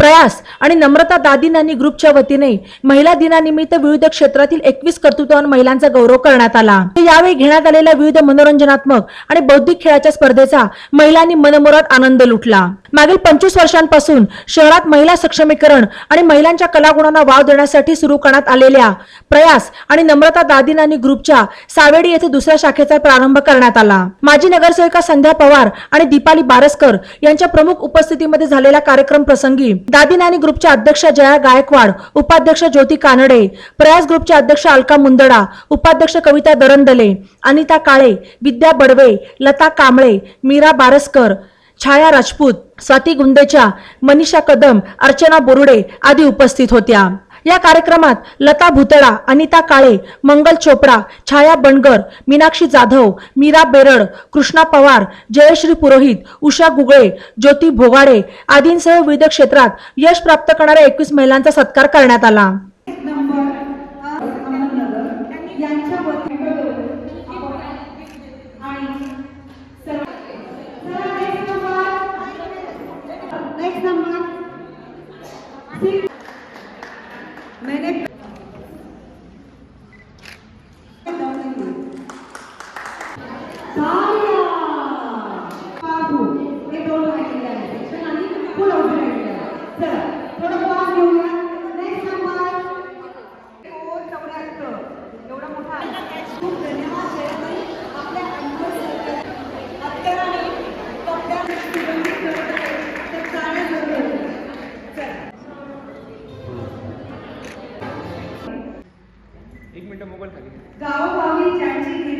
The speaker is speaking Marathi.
प्रयास आणि नम्रता दादी नानी ग्रुपच्या वतीने महिला दिनानिमित्त विविध क्षेत्रातील एकवीस कर्तृत्ववान महिलांचा गौरव करण्यात आला. यावेळी घेण्यात आलेल्या विविध मनोरंजनात्मक आणि बौद्धिक खेळाच्या स्पर्धेचा महिलांनी मनमोरात आनंद लुटला. मागील पंचवीस वर्षांपासून शहरात महिला सक्षमीकरण आणि महिलांच्या कलागुणांना वाव देण्यासाठी सुरू करण्यात आलेल्या प्रयास आणि नम्रता दादी नानी ग्रुपच्या सावेडी येथे दुसऱ्या शाखेचा प्रारंभ करण्यात आला. माजी नगरसेविका संध्या पवार आणि दीपाली बारसकर यांच्या प्रमुख उपस्थितीमध्ये झालेल्या कार्यक्रम प्रसंगी दादिनानी ग्रुपच्या अध्यक्ष जया गायकवाड उपाध्यक्ष ज्योती कानडे प्रयास ग्रुपचे अध्यक्ष अलका मुंदडा उपाध्यक्ष कविता दरंदले अनिता काळे विद्या बडवे लता कांबळे मीरा बारसकर छाया राजपूत स्वाती गुंदेचा मनीषा कदम अर्चना बोरुडे आदी उपस्थित होत्या. या कार्यक्रमात लता भुतळा अनिता काळे मंगल चोपडा छाया बनगर मीनाक्षी जाधव मीरा बेरड कृष्णा पवार जयश्री पुरोहित उषा गुगळे ज्योती भोगाडे आदींसह विविध क्षेत्रात यश प्राप्त करणाऱ्या एकवीस महिलांचा सत्कार करण्यात आला. एक मिनिट मोबाईल खाली. गावोगावी ज्यांची